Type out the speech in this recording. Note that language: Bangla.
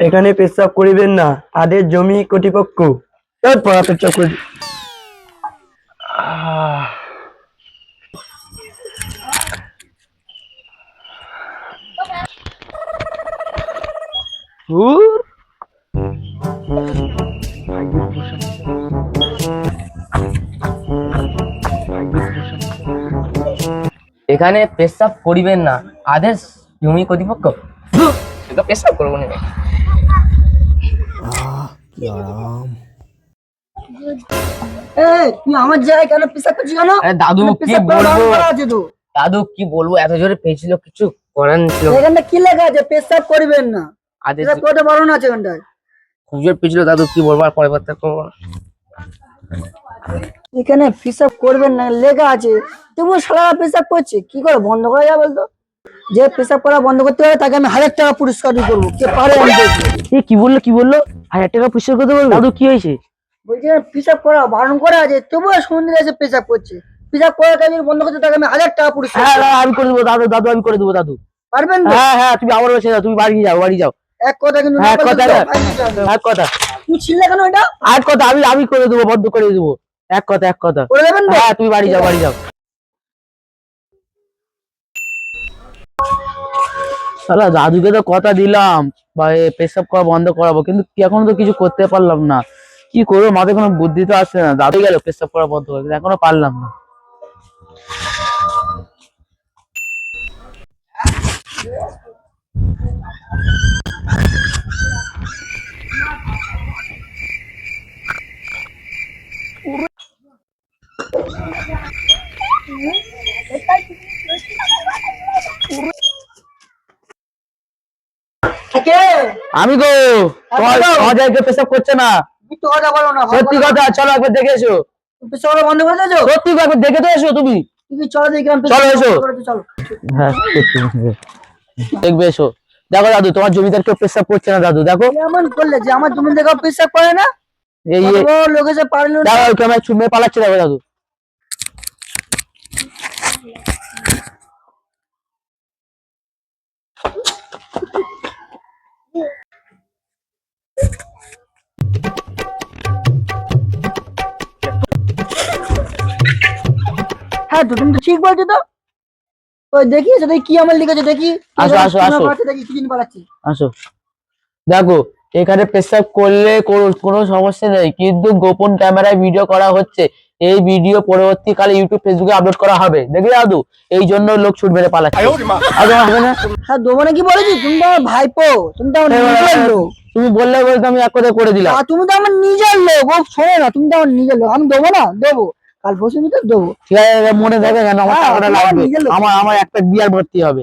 এখানে পেশাব করিবেন না আদের জমি কর্তৃপক্ষ। তারপর পেশাব করি ধুর। এখানে পেশাব করিবেন না। আদেশ জমি কর্তৃপক্ষ। পেশাব করব না তুই আমার জায়গায় কেন পেশাব করছিস কেন দাদু কি বলব? দাদু কি বলব? এত জোরে পেয়েছিল কিছু ছিল। কি লেখা আছে? পেশাব করবেন না। আদেশ বারণ আছে এখানটায়? খুব জোর পেয়েছিল দাদু কি বলব? আর পরে করব না। এখানে পেশাব করবেন না লেখা আছে। তবু সারা পেশাব করছে কি করে বন্ধ করা যায় বলতো? যে পেশাব করা বন্ধ করতে পারে তাকে আমি হাজার টাকা পুরস্কার করব কে পারে আমি এ কি বলল কি বলল? হাজার টাকা পরিষ্কার করতে বলল দাদু কি হয়েছে? বলছি পেশাব করা বারণ করা আছে তবুও এসে পেশাব করছে। পেশাব করার কাজ বন্ধ করতে তাকে আমি হাজার টাকা পুরস্কার হ্যাঁ হ্যাঁ, আমি করে দেবো দাদু দাদু আমি করে দেবো দাদু। পারবেন হ্যাঁ হ্যাঁ তুমি আবার বসে যাও তুমি বাড়ি যাও বাড়ি যাও। এক কথা কিন্তু হ্যাঁ বললে কথা। এক কথা। তুই ছিলে কেন এটা? এক কথা আমি আমি করে দেবো বন্ধ করে দেবো। এক কথা এক কথা। করে দেবেন হ্যাঁ তুমি বাড়ি যাও বাড়ি যাও। সালা দাদুকে তো কথা দিলাম। বা পেশাব করা বন্ধ করাবো কিন্তু এখনও তো কিছু করতে পারলাম না। কি করব মাথায় কোনো বুদ্ধি তো আসছে না। দাদু গেল পেশাব করা বন্ধ করে কিন্তু এখনও পারলাম না। আমি গো তোমার পেশাব করছে না। সত্যি কথা চলো একবার দেখে এসো। বন্ধ করে সত্যি কথা দেখে তো এসো তুমি। চলো দেখি আমি চলো, এসো। হ্যাঁ দেখবে এসো। দেখো দাদু তোমার জমিদার কেউ পেশাব করছে না দাদু দেখো। এমন করলে যে আমার জমি থেকে পেশাব করে না? এই লোক এসে পারল না দেখো কেমন চুমে পালাচ্ছে দেখো দাদু। হ্যাঁ তো তুমি তো ঠিক বলছো তো? ওই দেখি সেটা কি আমার লিখেছে দেখি। আসো, আসো, আসো। দেখি কি জিনিস পালাচ্ছে আসো। দেখো এখানে পেশাব করলে কোনো- কোনো সমস্যা নেই কিন্তু গোপন ক্যামেরায় ভিডিও করা হচ্ছে। এই ভিডিও পরবর্তীকালে ইউটিউব ফেসবুকে আপলোড করা হবে। দেখলে দাদু? এই জন্য লোক ছুট মেরে পালাচ্ছে। হ্যাঁ দেবো না? কি বলেছি? তুমি তো আমার ভাইপো তুমি তো আমার তুমি বললে বলতে আমি এক কথা করে দিলাম। আর তুমি তো আমার নিজের লোক ও শোনে না তুমি তো আমার নিজের লোক। আমি দেবো না দেবো কাল পরশু ভিতরে দেবো। ঠিক আছে মনে দেবে কেন আমার হ্যাঁ, টাকাটা লাগবে। আমার আমার একটা বিয়ার ভর্তি হবে।